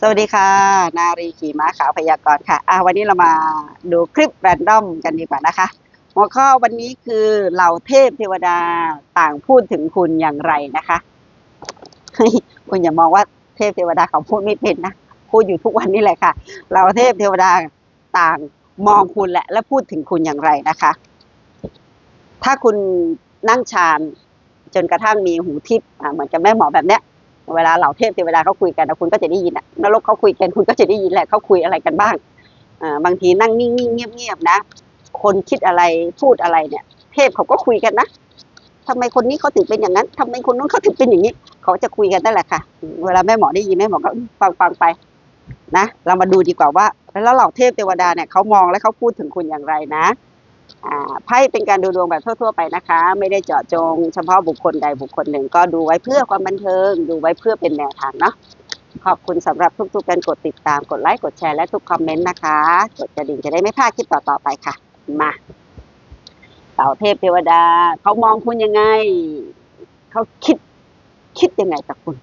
สวัสดีค่ะ นารีขี่ม้าขาวพยากรณ์ค่ะอะ วันนี้เรามาดูคลิปแรนดอมกันดีกว่านะคะ หัวข้อวันนี้คือเหล่าเทพเทวดาต่างพูดถึงคุณอย่างไรนะคะคุณอย่ามองว่าเทพเทวดาเขาพูดไม่เป็นนะพูดอยู่ทุกวันนี้แหละค่ะเหล่าเทพเทวดาต่างมองคุณแหละ และพูดถึงคุณอย่างไรนะคะ ถ้าคุณนั่งฌานจนกระทั่งมีหูทิพย์เหมือนกับแม่หมอแบบเนี้ย เวลาเหล่าเทพเทวดาเขาคุยกันนะคุณก็จะได้ยินอะนรกเขาคุยกันคุณก็จะได้ยินแหละเขาคุยอะไรกันบ้างอบางทีนั่งนิ่งๆเงียบๆนะ คนคิดอะไรพูดอะไรเนี่ย เทพเขาก็คุยกันนะทำไมคนนี้เขาถึงเป็นอย่างนั้นทำไมคนนู้นเขาถึงเป็นอย่างนี้ เขาจะคุยกันนั่นแหละค่ะ เวลาแม่หมอได้ยินแม่หมอก็ฟังฟังๆไปนะ เรามาดูดีกว่าว่า แล้วเหล่าเทพเทวดาเนี่ยเขามองและเขาพูดถึงคุณอย่างไรนะ ไพ่เป็นการดูดวงแบบทั่ว ๆ ไปนะคะ ไม่ได้เจาะจง เฉพาะบุคคลใดบุคคลหนึ่ง ก็ดูไว้เพื่อความบันเทิง ดูไว้เพื่อเป็นแนวทางเนาะขอบคุณสำหรับทุกๆการกดติดตามกดไลค์กดแชร์และทุกคอมเมนต์นะคะ กดกระดิ่งจะได้ไม่พลาดคลิปต่อๆไปค่ะ มาเต่าเทพเทวดา เขามองคุณยังไง เขาคิด คิดยังไงกับคุณ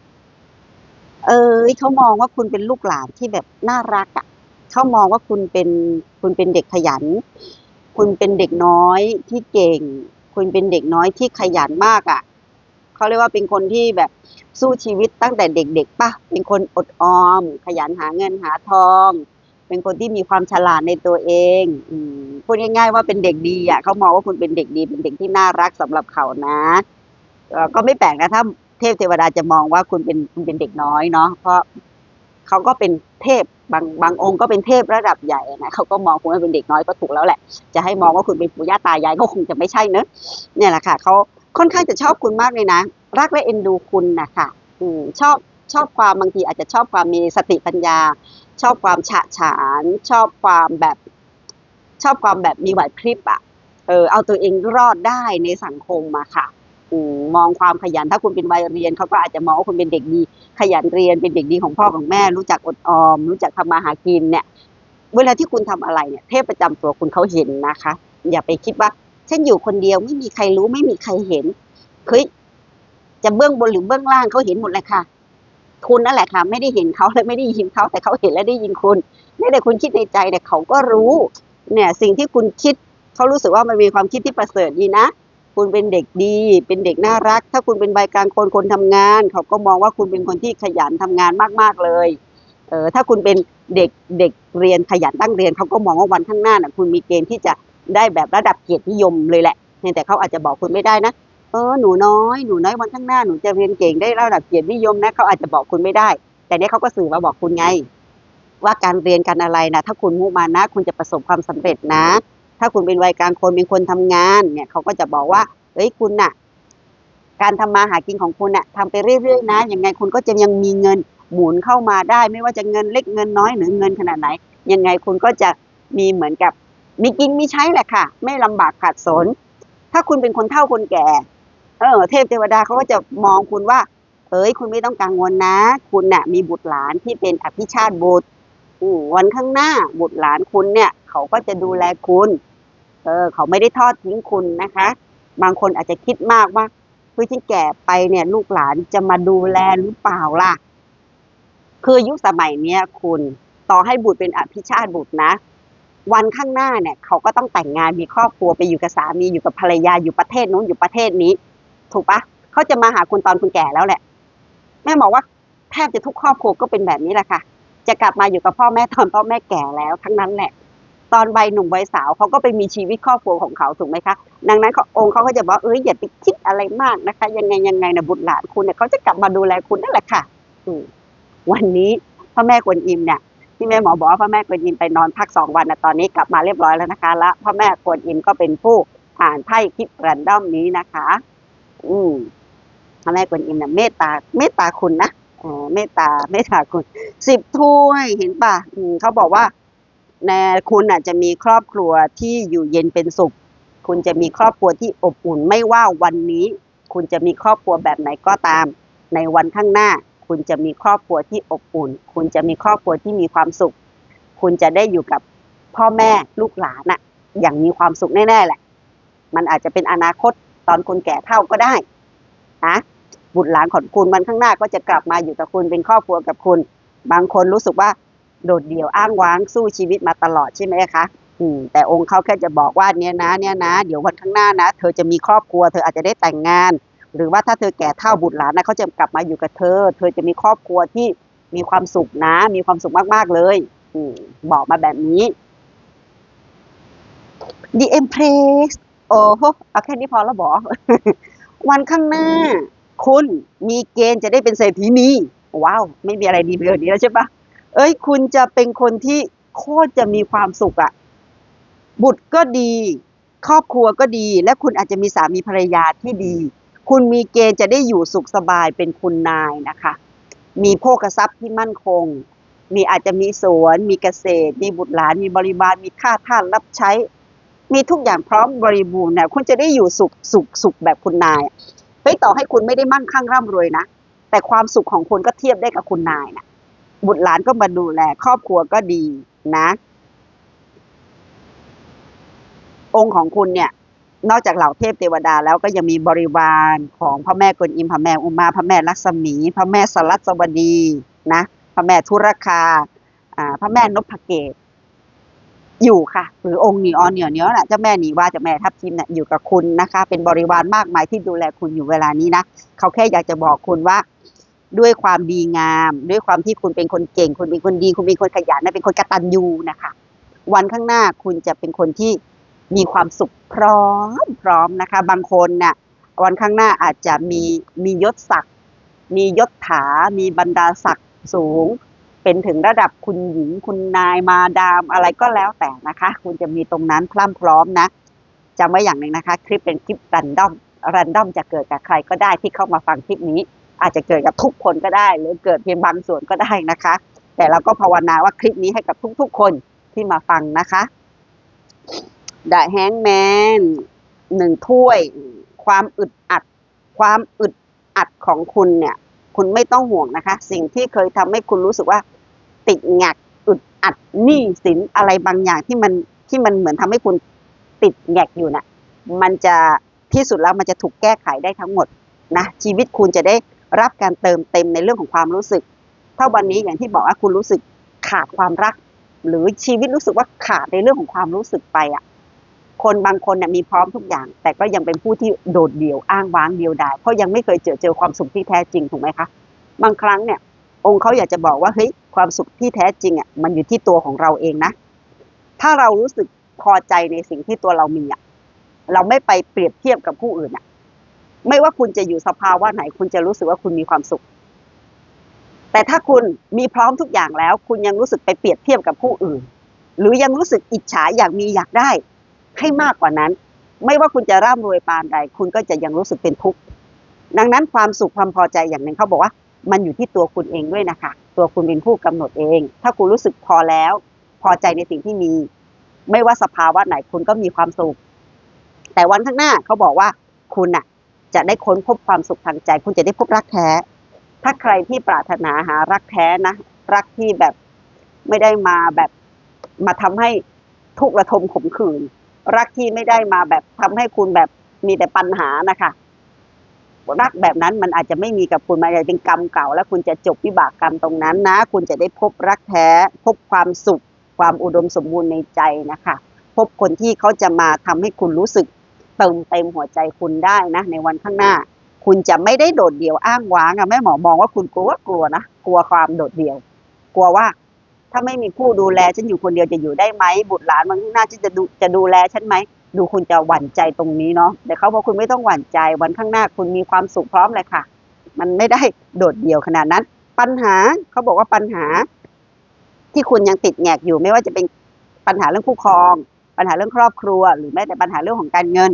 เออเขามองว่าคุณเป็นลูกหลานที่แบบน่ารักอะ่ะเขามองว่าคุณเป็นคุณเป็นเด็กขยัน คุณเป็นเด็กน้อยที่เก่ง คุณเป็นเด็กน้อยที่ขยันมากอะ่ะเขาเรียกว่าเป็นคนที่แบบสู้ชีวิตตั้งแต่เด็กๆป่ะเป็นคนอดออม ขยันหาเงินหาทอง เป็นคนที่มีความฉลาดในตัวเองอืพูดง่าย ๆ ว่าเป็นเด็กดีอะเขามองว่าคุณเป็นเด็กดี เป็นเด็กที่น่ารักสำหรับเขานะก็ไม่แปลกนะถ้าเทพเทวดาจะมองว่าคุณเป็นคุณเป็นเด็กน้อยเนาะเพราะ เขาก็เป็นเทพบางบางองค์ก็เป็นเทพระดับใหญ่นะเขาก็มองคุณว่าเป็นเด็กน้อยก็ถูกแล้วแหละ จะให้มองว่าคุณเป็นปู่ย่าตายายก็คงจะไม่ใช่เนอะเนี่ยแหละค่ะเขาค่อนข้างจะชอบคุณมากเลยนะ รักและเอ็นดูคุณนะคะอืมชอบชอบความบางทีอาจจะชอบความมีสติปัญญา ชอบความฉะฉาน ชอบความแบบชอบความแบบมีไหวพริบอะเออเอาตัวเองรอดได้ในสังคมมาค่ะ มองความขยัน ถ้าคุณเป็นวัยเรียนเขาก็อาจจะมองว่าคุณเป็นเด็กดี ขยันเรียนเป็นเด็กดีของพ่อของแม่ รู้จักอดออม รู้จักทำมาหากินเนี่ย เวลาที่คุณทำอะไรเนี่ยเทพประจำตัวคุณเขาเห็นนะคะ อย่าไปคิดว่าฉันอยู่คนเดียวไม่มีใครรู้ไม่มีใครเห็นเฮ้ยจะเบื้องบนหรือเบื้องล่างเขาเห็นหมดเลยค่ะ คุณนั่นแหละค่ะ ไม่ได้เห็นเขาและไม่ได้ยินเขาแต่เขาเห็นและได้ยินคุณไม่แต่คุณคิดในใจเนี่เขาก็รู้ เนี่ย สิ่งที่คุณคิดเขารู้สึกว่ามันมีความคิดที่ประเสริฐดีนะ คุณเป็นเด็กดี เป็นเด็กน่ารัก ถ้าคุณเป็นใบกลางคนคนทำงาน เขาก็มองว่าคุณเป็นคนที่ขยันทำงานมากๆเลยเออถ้าคุณเป็นเด็กเด็กเรียนขยันตั้งเรียนเขาก็มองว่าวันข้างหน้าน่ะคุณมีเกณฑ์ที่จะได้แบบระดับเกียรตินิยมเลยแหละเพียงแต่เขาอาจจะบอกคุณไม่ได้นะเออหนูน้อยหนูน้อยวันข้างหน้าหนูจะเรียนเก่งได้ระดับเกียรตินิยมนะเขาอาจจะบอกคุณไม่ได้ แต่เนี้ยเขาก็สื่อมาบอกคุณไง ว่าการเรียนการอะไรนะถ้าคุณมุ่งมานะ คุณจะประสบความสำเร็จนะ ถ้าคุณเป็นวัยกลางคนเป็นคนทำงานเนี่ยเขาก็จะบอกว่าเฮ้ยคุณน่ะ การทำมาหากินของคุณน่ะทำไปเรื่อยๆนะยังไงคุณก็จะยังมีเงินหมุนเข้ามาได้ ไม่ว่าจะเงินเล็กเงินน้อยหรือเงินขนาดไหน ยังไงคุณก็จะมีเหมือนกับมีกินมีใช้แหละค่ะ ไม่ลำบากขาดสน ถ้าคุณเป็นคนเฒ่าคนแก่ เออ เทพเทวดาเขาก็จะมองคุณว่า เอ้ย คุณไม่ต้องกังวลนะ คุณน่ะ มีบุตรหลานที่เป็นอภิชาติบุตรวันข้างหน้าบุตรหลานคุณเนี่ย เขาก็จะดูแลคุณ เออเขาไม่ได้ทอดทิ้งคุณนะคะ บางคนอาจจะคิดมากว่าเฮ้ยฉันแก่ไปเนี่ย ลูกหลานจะมาดูแลหรือเปล่าล่ะ คือยุคสมัยเนี้ยคุณต่อให้บุตรเป็นอภิชาติบุตรนะ วันข้างหน้าเนี่ย เขาก็ต้องแต่งงานมีครอบครัวไปอยู่กับสามีอยู่กับภรรยาอยู่ประเทศนู้นอยู่ประเทศนี้ ถูกปะเขาจะมาหาคุณตอนคุณแก่แล้วแหละ แม่บอกว่าแทบจะทุกครอบครัวก็เป็นแบบนี้แหละค่ะ จะกลับมาอยู่กับพ่อแม่ตอนพ่อแม่แก่แล้วทั้งนั้นแหละ ตอนวัยหนุ่มวัยสาวเขาก็ไปมีชีวิตครอบครัวของเขาถูกไหมคะ ดังนั้นเขาองค์เขาก็จะบอกเอ้ยอย่าไปคิดอะไรมากนะคะ ยังไงยังไงนะบุตรหลานคุณเนี่ยเขาจะกลับมาดูแลคุณนั่นแหละค่ะวันนี้พ่อแม่กวนอิมเนี่ยที่แม่หมอบอกว่าพ่อแม่กวนอิมไปนอนพักสองวันนะตอนนี้กลับมาเรียบร้อยแล้วนะคะแล้วพ่อแม่กวนอิมก็เป็นผู้ผ่านไพ่คลิปแรนดอมนี้นะคะ อืมพ่อแม่กวนอิมเนี่ยเมตตาเมตตาคุณนะเออเมตตาเมตตาคุณสิบถ้วยเห็นป่ะอืมเขาบอกว่า ในคุณอาจจะมีครอบครัวที่อยู่เย็นเป็นสุข คุณจะมีครอบครัวที่อบอุ่นไม่ว่าวันนี้ คุณจะมีครอบครัวแบบไหนก็ตาม ในวันข้างหน้า คุณจะมีครอบครัวที่อบอุ่น คุณจะมีครอบครัวที่มีความสุข คุณจะได้อยู่กับพ่อแม่ลูกหลานอะอย่างมีความสุขแน่ๆแหละ มันอาจจะเป็นอนาคตตอนคนแก่เท่าก็ได้นะบุตรหลานของคุณวันข้างหน้าก็จะกลับมาอยู่กับคุณเป็นครอบครัวกับคุณ บางคนรู้สึกว่า โดดเดี่ยวอ้างว้างสู้ชีวิตมาตลอดใช่ไหมคะอืมแต่องค์เขาแค่จะบอกว่าเนี่ยนะเนี่ยนะ เดี๋ยววันข้างหน้านะ เธอจะมีครอบครัว เธออาจจะได้แต่งงาน หรือว่าถ้าเธอแก่เท่าบุตรหลานนะเขาจะกลับมาอยู่กับเธอ เธอจะมีครอบครัวที่มีความสุขนะ มีความสุขมากๆเลย อืมบอกมาแบบนี้ The Empress โอ้โหเอาแค่นี้พอแล้วบอกวันข้างหน้า คุณมีเกณฑ์จะได้เป็นเศรษฐีนีว้าว ไม่มีอะไรดีไปกว่านี้แล้วใช่ปะ เอ้ยคุณจะเป็นคนที่โคตรจะมีความสุขอะบุตรก็ดี ครอบครัวก็ดี และคุณอาจจะมีสามีภรรยาที่ดี คุณมีเกณฑ์จะได้อยู่สุขสบายเป็นคุณนายนะคะ มีโภคทรัพย์ที่มั่นคง มีอาจจะมีสวน มีเกษตร มีบุตรหลาน มีบริบาล มีข้าท่าสรับใช้ มีทุกอย่างพร้อมบริบูรณ์เนี่ยคุณจะได้อยู่สุขสุขสุขแบบคุณนายเฮ้ยต่อให้คุณไม่ได้มั่งคั่งร่ำรวยนะ แต่ความสุขของคุณก็เทียบได้กับคุณนายนะ บุตรหลานก็มาดูแล ครอบครัวก็ดีนะ องค์ของคุณเนี่ย นอกจากเหล่าเทพเทวดาแล้วก็ยังมีบริวารของพระแม่กวนอิมพระแม่อุมาพระแม่ลักษมี พระแม่สลัสวดีนะพระแม่ธุรคาพระแม่นพเกตอยู่ค่ะ หรือองค์นีออนเหนียวเนี้ยน่ะเจ้าแม่นีว่าเจ้าแม่ทับทิมเนี่ยอยู่กับคุณนะคะ เป็นบริวารมากมายที่ดูแลคุณอยู่เวลานี้นะ เขาแค่อยากจะบอกคุณว่า ด้วยความดีงาม ด้วยความที่คุณเป็นคนเก่ง คุณเป็นคนดี คุณเป็นคนขยันนะเป็นคนกระตัญญูนะคะ วันข้างหน้าคุณจะเป็นคนที่มีความสุขพร้อมพร้อมนะคะ บางคนเนี่ยวันข้างหน้าอาจจะมีมียศศักดิ์มียศถา มีบรรดาศักดิ์สูง เป็นถึงระดับคุณหญิง คุณนายมาดามอะไรก็แล้วแต่นะคะ คุณจะมีตรงนั้นพรั่มพร้อมนะจำไว้อย่างหนึ่งนะคะ คลิปเป็นคลิปรันดอมรันดอมจะเกิดกับใครก็ได้ที่เข้ามาฟังคลิปนี้ อาจจะเกิดกับทุกคนก็ได้ หรือเกิดเพียงบางส่วนก็ได้นะคะ แต่เราก็ภาวนาว่าคลิปนี้ให้กับทุกๆคนที่มาฟังนะคะ The Hangman หนึ่งถ้วย ความอึดอัด ความอึดอัดของคุณเนี่ย คุณไม่ต้องห่วงนะคะ สิ่งที่เคยทำให้คุณรู้สึกว่า ติดหงักอึดอัดหนี้สินอะไรบางอย่างที่มันที่มันเหมือนทำให้คุณติดแงกอยู่น่ะ มันจะที่สุดแล้วมันจะถูกแก้ไขได้ทั้งหมดนะชีวิตคุณจะได้ รับการเติมเต็มในเรื่องของความรู้สึก ถ้าวันนี้อย่างที่บอกว่าคุณรู้สึกขาดความรัก หรือชีวิตรู้สึกว่าขาดในเรื่องของความรู้สึกไปอะคนบางคนเนี่ยมีพร้อมทุกอย่าง แต่ก็ยังเป็นผู้ที่โดดเดี่ยวอ้างว้างเดียวดายเพราะยังไม่เคยเจอเจอความสุขที่แท้จริงถูกไหมคะบางครั้งเนี่ย องค์เขาอยากจะบอกว่าเฮ้ยความสุขที่แท้จริงอะมันอยู่ที่ตัวของเราเองนะ ถ้าเรารู้สึกพอใจในสิ่งที่ตัวเรามีอะเราไม่ไปเปรียบเทียบกับผู้อื่นอะ ไม่ว่าคุณจะอยู่สภาวะไหน คุณจะรู้สึกว่าคุณมีความสุข แต่ถ้าคุณมีพร้อมทุกอย่างแล้ว คุณยังรู้สึกไปเปรียบเทียบกับผู้อื่น หรือยังรู้สึกอิจฉาอยากมีอยากได้ ให้มากกว่านั้น ไม่ว่าคุณจะร่ำรวยปานใด คุณก็จะยังรู้สึกเป็นทุกข์ดังนั้นความสุขความพอใจอย่างหนึ่งเขาบอกว่า มันอยู่ที่ตัวคุณเองด้วยนะคะ ตัวคุณเป็นผู้กำหนดเอง ถ้าคุณรู้สึกพอแล้ว พอใจในสิ่งที่มี ไม่ว่าสภาวะไหนคุณก็มีความสุข แต่วันข้างหน้าเขาบอกว่าคุณน่ะ จะได้ค้นพบความสุขทางใจ คุณจะได้พบรักแท้ ถ้าใครที่ปรารถนาหารักแท้นะ รักที่แบบไม่ได้มาแบบมาทำให้ทุกข์ระทมขมขื่นรักที่ไม่ได้มาแบบทำให้คุณแบบมีแต่ปัญหานะคะ รักแบบนั้นมันอาจจะไม่มีกับคุณมันอาจจะเป็นกรรมเก่า แล้วคุณจะจบวิบากกรรมตรงนั้นนะ คุณจะได้พบรักแท้ พบความสุข ความอุดมสมบูรณ์ในใจนะคะ พบคนที่เขาจะมาทำให้คุณรู้สึก เติมเต็มหัวใจคุณได้นะในวันข้างหน้า คุณจะไม่ได้โดดเดี่ยวอ้างว้างอะแม่หมอมองว่าคุณกลัวกลัวนะกลัวความโดดเดี่ยว กลัวว่า ถ้าไม่มีผู้ดูแลฉันอยู่คนเดียวจะอยู่ได้ไหมบุตรหลานวันข้างหน้าฉันจะดูจะดูแลฉันไหมดูคุณจะหวั่นใจตรงนี้เนาะแต่เขาบอกคุณไม่ต้องหวั่นใจวันข้างหน้าคุณมีความสุขพร้อมเลยค่ะ มันไม่ได้โดดเดี่ยวขนาดนั้น ปัญหาเขาบอกว่าปัญหา ที่คุณยังติดแงกอยู่ไม่ว่าจะเป็นปัญหาเรื่องคู่ครอง ปัญหาเรื่องครอบครัว หรือแม้แต่ปัญหาเรื่องของการเงิน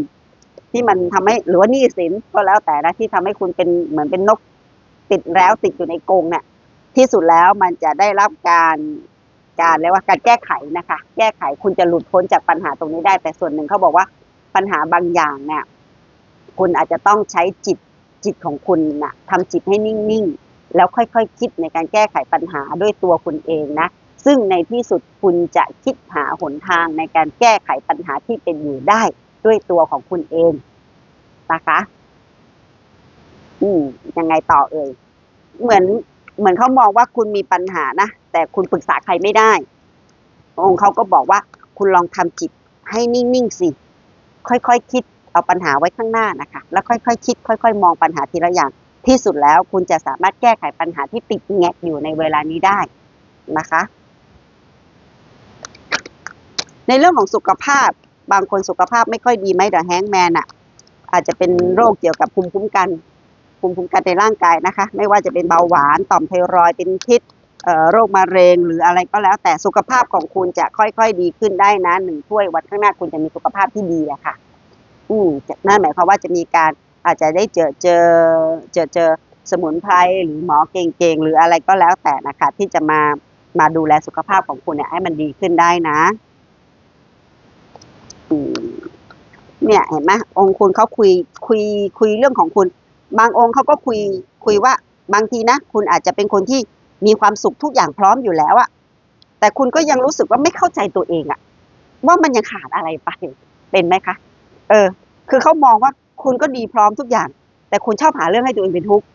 ที่มันทำให้หรือว่าหนี้สินก็แล้วแต่นะที่ทำให้คุณเป็นเหมือนเป็นนกติดแล้วติดอยู่ในกรงเนี่ยที่สุดแล้วมันจะได้รับการการเรียกว่าการแก้ไขนะคะ แก้ไขคุณจะหลุดพ้นจากปัญหาตรงนี้ได้ แต่ส่วนหนึ่งเขาบอกว่าปัญหาบางอย่างเนี่ยคุณอาจจะต้องใช้จิตจิตของคุณนะทำจิตให้นิ่งๆ แล้วค่อยๆคคิดในการแก้ไขปัญหาด้วยตัวคุณเองนะ ซึ่งในที่สุดคุณจะคิดหาหนทางในการแก้ไขปัญหาที่เป็นอยู่ได้ ด้วยตัวของคุณเองนะคะ อืมยังไงต่อเอ่ยเหมือนเหมือนเขามองว่าคุณมีปัญหานะ แต่คุณปรึกษาใครไม่ได้ องค์เขาก็บอกว่า คุณลองทำจิตให้นิ่งๆสิ ค่อยๆคิดเอาปัญหาไว้ข้างหน้านะคะ แล้วค่อยๆคิด ค่อย ๆ มองปัญหาทีละอย่าง ที่สุดแล้วคุณจะสามารถแก้ไขปัญหาที่ติดแงกอยู่ในเวลานี้ได้นะคะ ในเรื่องของสุขภาพ บางคนสุขภาพไม่ค่อยดีไหมเดอะแฮงแมนอะ อาจจะเป็นโรคเกี่ยวกับภูมิคุ้มกันภูมิคุ้มกันในร่างกายนะคะ ไม่ว่าจะเป็นเบาหวานต่อมไทรอยเป็นพิษเอ่อโรคมะเร็งหรืออะไรก็แล้ว แต่สุขภาพของคุณจะค่อยๆดีขึ้นได้นะหนึ่งถ้วยวันข้างหน้าคุณจะมีสุขภาพที่ดีอะค่ะ อืมนั่นหมายความว่าจะมีการอาจจะได้เจอเจอเจอเจอสมุนไพรหรือหมอเก่งๆหรืออะไรก็แล้วแต่นะคะ ที่จะมามาดูแลสุขภาพของคุณเนี่ยให้มันดีขึ้นได้นะ อืม เนี่ยเห็นไหมองค์คุณเขาคุยคุยคุยเรื่องของคุณ บางองค์เขาก็คุยคุยว่าบางทีนะ คุณอาจจะเป็นคนที่มีความสุขทุกอย่างพร้อมอยู่แล้วอะแต่คุณก็ยังรู้สึกว่าไม่เข้าใจตัวเองอะว่ามันยังขาดอะไรไปเป็นไหมคะ เออ คือเขามองว่าคุณก็ดีพร้อมทุกอย่าง แต่คุณชอบหาเรื่องให้ตัวเองเป็นทุกข์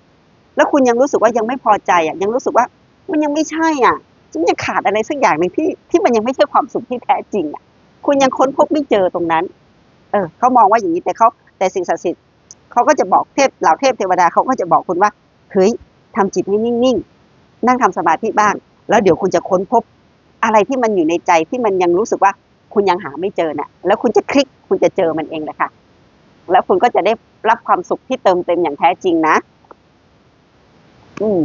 แล้วคุณยังรู้สึกว่ายังไม่พอใจอะยังรู้สึกว่ามันยังไม่ใช่อะฉันยังขาดอะไรสักอย่างหนึ่งที่ที่มันยังไม่ใช่ความสุขที่แท้จริงอะ คุณยังค้นพบไม่เจอตรงนั้น เออเขามองว่าอย่างนี้แต่เขาแต่สิ่งศักดิ์สิทธิ์เขาก็จะบอกเทพเหล่าเทพเทวดาเขาก็จะบอกคุณว่าเฮ้ยทำจิตให้นิ่งๆนั่งทำสมาธิบ้าง แล้วเดี๋ยวคุณจะค้นพบอะไรที่มันอยู่ในใจที่มันยังรู้สึกว่าคุณยังหาไม่เจอน่ะ แล้วคุณจะคลิกคุณจะเจอมันเองแหละค่ะแล้วคุณก็จะได้รับความสุขที่เติมเต็มอย่างแท้จริงนะ อืม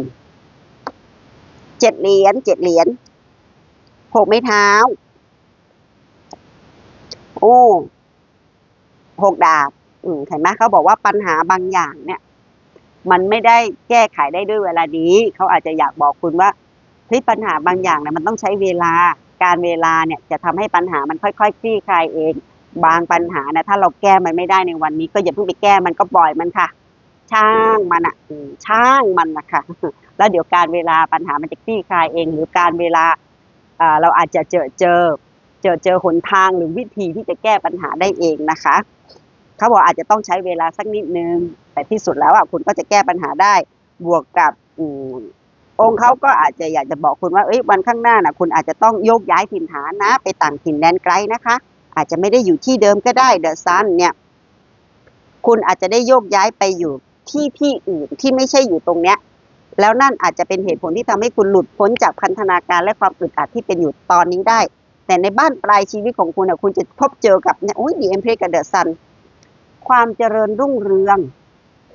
เจ็ดเหรียญเจ็ดเหรียญหกไม้เท้า โอ้ หกดาบอืมเห็นไหมเขาบอกว่าปัญหาบางอย่างเนี่ย มันไม่ได้แก้ไขได้ด้วยเวลานี้ เขาอาจจะอยากบอกคุณว่าเฮ้ยปัญหาบางอย่างเนี่ยมันต้องใช้เวลาการเวลาเนี่ยจะทำให้ปัญหามันค่อยๆคลี่คลายเอง บางปัญหานะถ้าเราแก้มันไม่ได้ในวันนี้ ก็อย่าเพิ่งไปแก้มันก็ปล่อยมันค่ะ ช่างมันอะช่างมันนะคะแล้วเดี๋ยวการเวลาปัญหามันจะคลี่คลายเอง หรือการเวลาเราอาจจะเจอเจอ เจอเจอหนทางหรือวิธีที่จะแก้ปัญหาได้เองนะคะ เขาบอกอาจจะต้องใช้เวลาสักนิดนึง แต่ที่สุดแล้วอะคุณก็จะแก้ปัญหาได้ บวกกับองค์เขาก็อาจจะอยากจะบอกคุณว่าเอ้ยวันข้างหน้าน่ะคุณอาจจะต้องโยกย้ายถิ่นฐานนะ ไปต่างถิ่นแดนไกลนะคะ อาจจะไม่ได้อยู่ที่เดิมก็ได้เดอะซันเนี่ย คุณอาจจะได้โยกย้ายไปอยู่ที่ที่อื่นที่ไม่ใช่อยู่ตรงเนี้ย แล้วนั่นอาจจะเป็นเหตุผลที่ทำให้คุณหลุดพ้นจากพันธนาการและความอึดอัดที่เป็นอยู่ตอนนี้ได้ แต่ในบ้านปลายชีวิตของคุณอะคุณจะพบเจอกับเนี่ยโอ้ยดีเอ็มเพลกับเดอะซัน ความเจริญรุ่งเรือง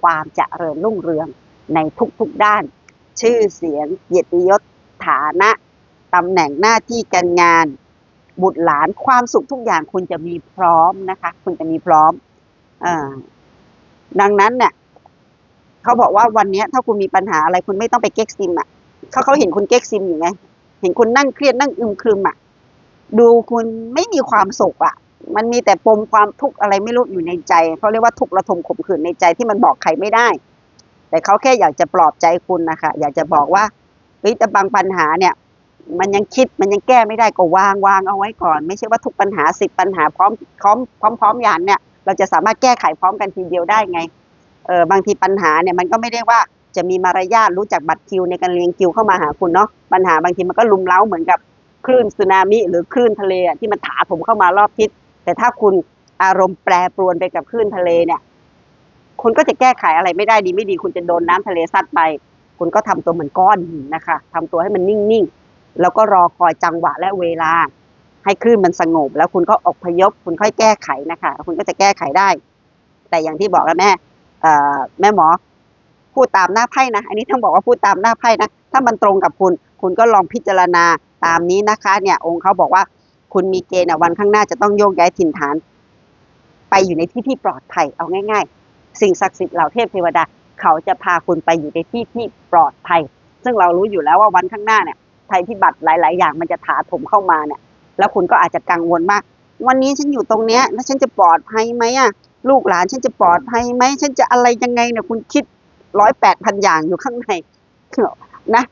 ความเจริญรุ่งเรืองในทุกๆด้าน ชื่อเสียงเกียรติยศฐานะตำแหน่งหน้าที่การงาน บุตรหลานความสุขทุกอย่างคุณจะมีพร้อมนะคะ คุณจะมีพร้อมอดังนั้นเนี่ยเขาบอกว่าวันนี้ถ้าคุณมีปัญหาอะไรคุณไม่ต้องไปเก๊กซิมอะเขาเขาเห็นคุณเก๊กซิมอยู่ไงเห็นคุณนั่งเครียดนั่งอึมครึมอะดูคุณไม่มีความสุขอะ มันมีแต่ปมความทุกข์อะไรไม่รู้อยู่ในใจเขาเรียกว่าทุกข์ระทมข่มขืนในใจที่มันบอกใครไม่ได้ แต่เขาแค่อยากจะปลอบใจคุณนะคะ อยากจะบอกว่าเฮ้ยแต่บางปัญหาเนี่ย มันยังคิดมันยังแก้ไม่ได้ก็วางวางเอาไว้ก่อน ไม่ใช่ว่าทุกปัญหาสิบปัญหาพร้อมพร้อมพร้อมพร้อมอย่างเนี่ย เราจะสามารถแก้ไขพร้อมกันทีเดียวได้ไงเออบางทีปัญหาเนี่ยมันก็ไม่ได้ว่าจะมีมารยาทรู้จักบัตรคิวในการเรียงคิวเข้ามาหาคุณเนาะปัญหาบางทีมันก็ลุมเล้าเหมือนกับคลื่นสึนามิหรือคลื่นทะเลที่มันถาโถมเข้ามารอบทิศ แต่ถ้าคุณอารมณ์แปรปรวนไปกับคลื่นทะเลเนี่ย คุณก็จะแก้ไขอะไรไม่ได้ดีไม่ดี คุณจะโดนน้ำทะเลซัดไป คุณก็ทำตัวเหมือนก้อนหินนะคะทำตัวให้มันนิ่งๆ แล้วก็รอคอยจังหวะและเวลา ให้คลื่นมันสงบ แล้วคุณก็อพยพ คุณค่อยแก้ไขนะคะ คุณก็จะแก้ไขได้ แต่อย่างที่บอกแล้วแม่แม่หมอพูดตามหน้าไพ่นะ อันนี้ต้องบอกว่าพูดตามหน้าไพ่นะ ถ้ามันตรงกับคุณ คุณก็ลองพิจารณาตามนี้นะคะ เนี่ย องค์เขาบอกว่า คุณมีเกณฑ์วันข้างหน้าจะต้องโยกย้ายถิ่นฐาน ไปอยู่ในที่ที่ปลอดภัยเอาง่าย ๆ สิ่งศักดิ์สิทธิ์เหล่าเทพเทวดาเขาจะพาคุณไปอยู่ในที่ที่ปลอดภัย ซึ่งเรารู้อยู่แล้วว่าวันข้างหน้าเนี่ยภัยพิบัติหลาย ๆ อย่างมันจะถาถมเข้ามาเนี่ย แล้วคุณก็อาจจะกังวลมาก วันนี้ฉันอยู่ตรงเนี้ย แล้วฉันจะปลอดภัยไหมอะลูกหลานฉันจะปลอดภัยไหมฉันจะอะไรยังไงเนี่ยคุณคิดร้อยแปดพันอย่างอยู่ข้างในนะ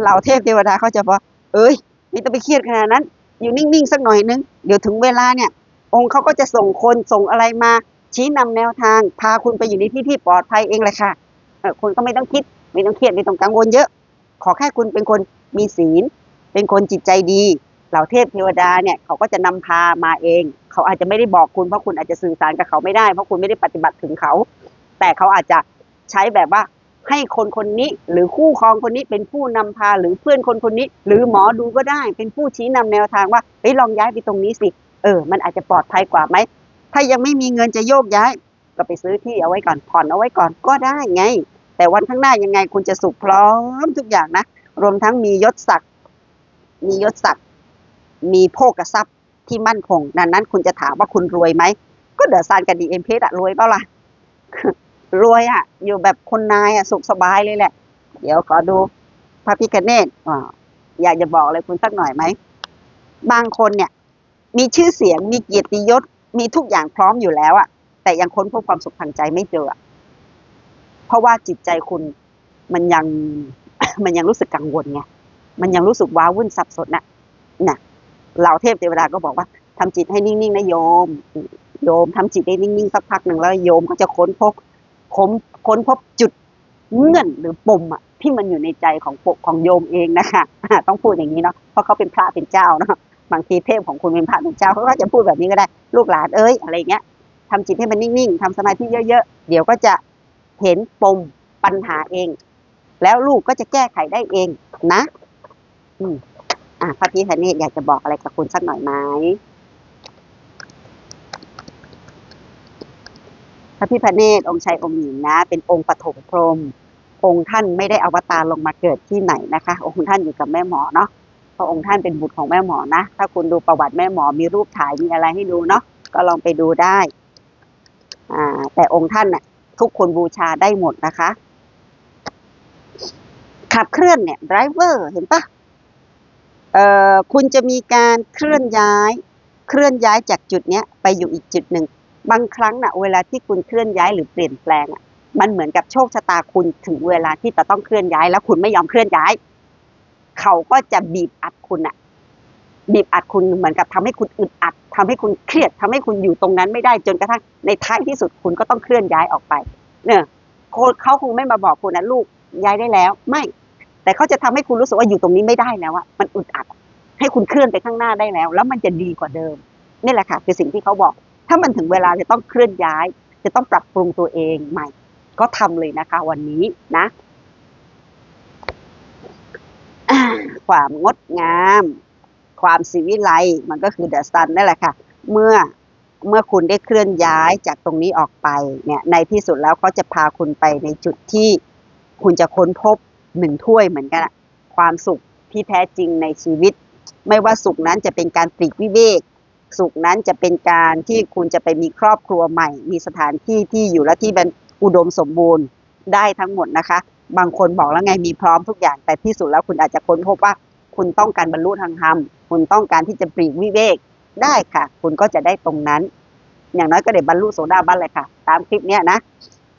เหล่าเทพเทวดาเขาจะบอกเอ้ยไม่ต้องไปเครียดขนาดนั้น อยู่นิ่งๆสักหน่อยนึง เดี๋ยวถึงเวลาเนี่ย องค์เขาก็จะส่งคนส่งอะไรมา ชี้นำแนวทาง พาคุณไปอยู่ในที่ที่ปลอดภัยเองแหละค่ะคุณก็ไม่ต้องคิด ไม่ต้องเครียดไม่ต้องกังวลเยอะ ขอแค่คุณเป็นคนมีศีล เป็นคนจิตใจดีเหล่าเทพเทวดาเนี่ยเขาก็จะนำพามาเอง เขาอาจจะไม่ได้บอกคุณเพราะคุณอาจจะสื่อสารกับเขาไม่ได้เพราะคุณไม่ได้ปฏิบัติถึงเขา แต่เขาอาจจะใช้แบบว่า ให้คนคนนี้ หรือคู่ครองคนนี้เป็นผู้นำพาหรือเพื่อนคนคนนี้ หรือหมอดูก็ได้ เป็นผู้ชี้นำแนวทางว่าเฮ้ยลองย้ายไปตรงนี้สิเออ มันอาจจะปลอดภัยกว่าไหมถ้ายังไม่มีเงินจะโยกย้าย ก็ไปซื้อที่เอาไว้ก่อนผ่อนเอาไว้ก่อนก็ได้ไง แต่วันข้างหน้ายังไงคุณจะสุขพร้อมทุกอย่างนะรวมทั้งมียศศักดิ์มียศศักดิ์มีโภกทรัพย์ที่มั่นคงดังนั้นคุณจะถามว่าคุณรวยไหม ก็เดือะซานกับดีเอ็มเพอะรวยเปล่าล่ะ รวยอะอยู่แบบคนนายอะสุขสบายเลยแหละ เดี๋ยวขอดูพระพิคเนตอ่าอยากจะบอกอะไรคุณสักหน่อยไหม บางคนเนี่ย มีชื่อเสียงมีเกียรติยศ มีทุกอย่างพร้อมอยู่แล้วอะแต่ยังค้นพบความสุขทางใจไม่เจอ เพราะว่าจิตใจคุณมันยังมันยังรู้สึกกังวลไงมันยังรู้สึกว้าวุ่นสับสนน่ะน่ะเหล่าเทพเทวดาก็บอกว่าทำจิตให้นิ่งๆนะโยม โยมทำจิตให้นิ่งๆสักพักหนึ่งแล้วโยมก็จะค้นพบ ค้นค้นพบจุดเงื่อนหรือปมอะที่มันอยู่ในใจของปกของโยมเองนะคะต้องพูดอย่างนี้เนาะเพราะเขาเป็นพระเป็นเจ้าเนาะบางทีเทพของคุณเป็นพระเป็นเจ้าเขาก็จะพูดแบบนี้ก็ได้ลูกหลานเอ้ยอะไรเงี้ยทำจิตให้มันนิ่งๆทำสมาธิเยอะๆเดี๋ยวก็จะเห็นปมปัญหาเอง แล้วลูกก็จะแก้ไขได้เองนะ อืมอะพระพิคเนตอยากจะบอกอะไรกับคุณสักหน่อยไหม ระพิคเนตองค์ชายองค์หญิงนะ เป็นองค์ปฐมพรหมองค์ท่านไม่ได้อวตารลงมาเกิดที่ไหนนะคะ องค์ท่านอยู่กับแม่หมอเนาะเพราะองค์ท่านเป็นบุตรของแม่หมอนะ ถ้าคุณดูประวัติแม่หมอมีรูปถ่ายมีอะไรให้ดูเนาะก็ลองไปดูได้อ่าแต่องค์ท่านน่ะทุกคนบูชาได้หมดนะคะ ขับเคลื่อนเนี่ย driver เห็นปะเอ่อคุณจะมีการเคลื่อนย้าย เคลื่อนย้ายจากจุดเนี้ยไปอยู่อีกจุดหนึ่ง บางครั้งนะเวลาที่คุณเคลื่อนย้ายหรือเปลี่ยนแปลงอะมันเหมือนกับโชคชะตาคุณถึงเวลาที่จะต้องเคลื่อนย้าย แล้วคุณไม่ยอมเคลื่อนย้าย เขาก็จะบีบอัดคุณอะบีบอัดคุณเหมือนกับทำให้คุณอึดอัดทำให้คุณเครียดทำให้คุณอยู่ตรงนั้นไม่ได้จนกระทั่งในท้ายที่สุดคุณก็ต้องเคลื่อนย้ายออกไป เนี่ยเขาคงไม่มาบอกคุณนะลูกย้ายได้แล้ว ไม่ แต่เขาจะทำให้คุณรู้สึกว่าอยู่ตรงนี้ไม่ได้แล้วอะมันอึดอัด ให้คุณเคลื่อนไปข้างหน้าได้แล้ว แล้วมันจะดีกว่าเดิมนี่แหละค่ะคือสิ่งที่เขาบอกามันถึงเวลาจะต้องเคลื่อนย้าย จะต้องปรับปรุงตัวเองใหม่ ก็ทำเลยนะคะ วันนี้นะความงดงาม ความสิวิไลมันก็คือเดอะซันนั่นแหละค่ะ เมื่อเมื่อคุณได้เคลื่อนย้ายจากตรงนี้ออกไปเนี่ยในที่สุดแล้วเขาจะพาคุณไปในจุดที่คุณจะค้นพบหนึ่งถ้วยเหมือนกันความสุขที่แท้จริงในชีวิต ไม่ว่าสุขนั้นจะเป็นการปลีกวิเวก สุขนั้นจะเป็นการที่คุณจะไปมีครอบครัวใหม่ มีสถานที่ที่อยู่และที่เป็นอุดมสมบูรณ์ได้ทั้งหมดนะคะ บางคนบอกแล้วไงมีพร้อมทุกอย่าง แต่ที่สุดแล้วคุณอาจจะค้นพบว่าคุณต้องการบรรลุทางธรรม คุณต้องการที่จะปลีกวิเวกได้ค่ะ คุณก็จะได้ตรงนั้น อย่างน้อยก็ได้บรรลุโสดาบันเลยค่ะ ตามคลิปเนี้ยนะ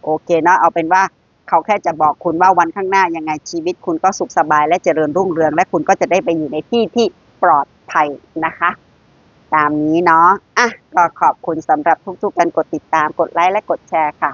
โอเคเนาะเอาเป็นว่าเขาแค่จะบอกคุณว่าวันข้างหน้ายังไงชีวิต คุณก็สุขสบายและเจริญรุ่งเรือง และคุณก็จะได้ไปอยู่ในที่ที่ปลอดภัยนะคะ ตามนี้เนาะอะก็ขอบคุณสำหรับทุกๆการกดติดตามกดไลค์และกดแชร์ค่ะ